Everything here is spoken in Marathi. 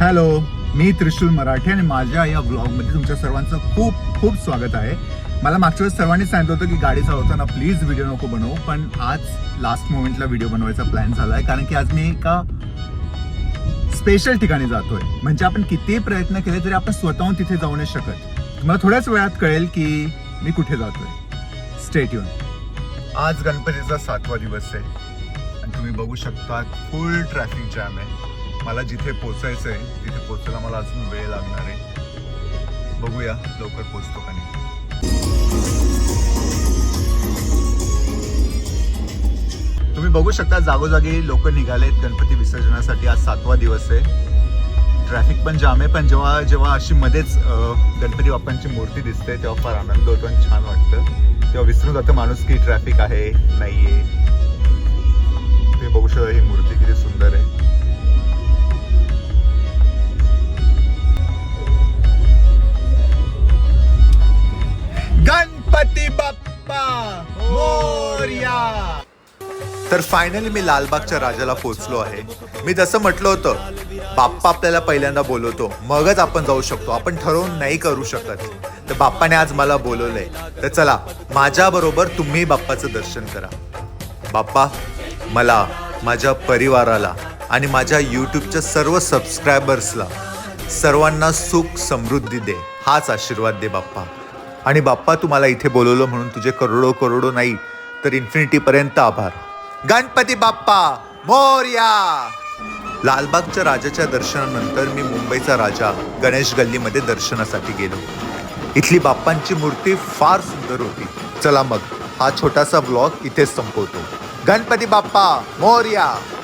हॅलो मी त्रिशूल मराठे आणि माझ्या या ब्लॉगमध्ये तुमच्या सर्वांचं खूप खूप स्वागत आहे. मला मागच्या वेळेस सर्वांनी सांगितलं होतं की गाडी चालवताना प्लीज व्हिडिओ नको बनवू पण आज लास्ट मोमेंटला व्हिडिओ बनवायचा प्लॅन झाला आहे कारण की आज मी एका स्पेशल ठिकाणी जातोय. म्हणजे आपण कितीही प्रयत्न केले तरी आपण स्वतःहून तिथे जाऊ नाही शकत. मला थोड्याच वेळात कळेल की मी कुठे जातोय. स्टेट येऊन आज गणपतीचा सातवा दिवस आहे. आणि तुम्ही बघू शकता फुल ट्रॅफिक जॅम आहे. मला जिथे पोचायचं आहे तिथे पोचायला मला अजून वेळ लागणार आहे. बघूया लवकर पोचतो का नाही. तुम्ही बघू शकता जागोजागी लोक निघालेत गणपती विसर्जनासाठी. आज सातवा दिवस आहे. ट्रॅफिक पण जाम आहे पण जेव्हा जेव्हा अशी मध्येच गणपती बाप्पांची मूर्ती दिसते तेव्हा फार आनंद होतो आणि छान वाटतं. तेव्हा विसरून जातं माणूस की ट्रॅफिक आहे नाहीये. तुम्ही बघू शकता ही मूर्ती किती सुंदर आहे. मोरया तर फायनली मी लालबागच्या राजाला पोचलो आहे. मी जसं म्हटलं होतं बाप्पा आपल्याला पहिल्यांदा बोलवतो मगच आपण जाऊ शकतो आपण ठरवून नाही करू शकत. तर बाप्पाने आज मला बोलवलंय. तर चला माझ्या बरोबर तुम्ही बाप्पाचं दर्शन करा. बाप्पा मला माझ्या परिवाराला आणि माझ्या यूट्यूबच्या सर्व सबस्क्रायबर्सला सर्वांना सुख समृद्धी दे हाच आशीर्वाद दे बाप्पा. आणि बाप्पा तुम्हाला इथे बोलवलं म्हणून तुझे करोडो करोडो नाही तर इन्फिनिटी पर्यंत आभार. गणपती बाप्पा मोर्या! लालबागच्या राजाच्या दर्शनानंतर मी मुंबईचा राजा गणेश गल्लीमध्ये दर्शनासाठी गेलो. इथली बाप्पांची मूर्ती फार सुंदर होती. चला मग हा छोटासा ब्लॉग इथेच संपवतो. गणपती बाप्पा मोर्या!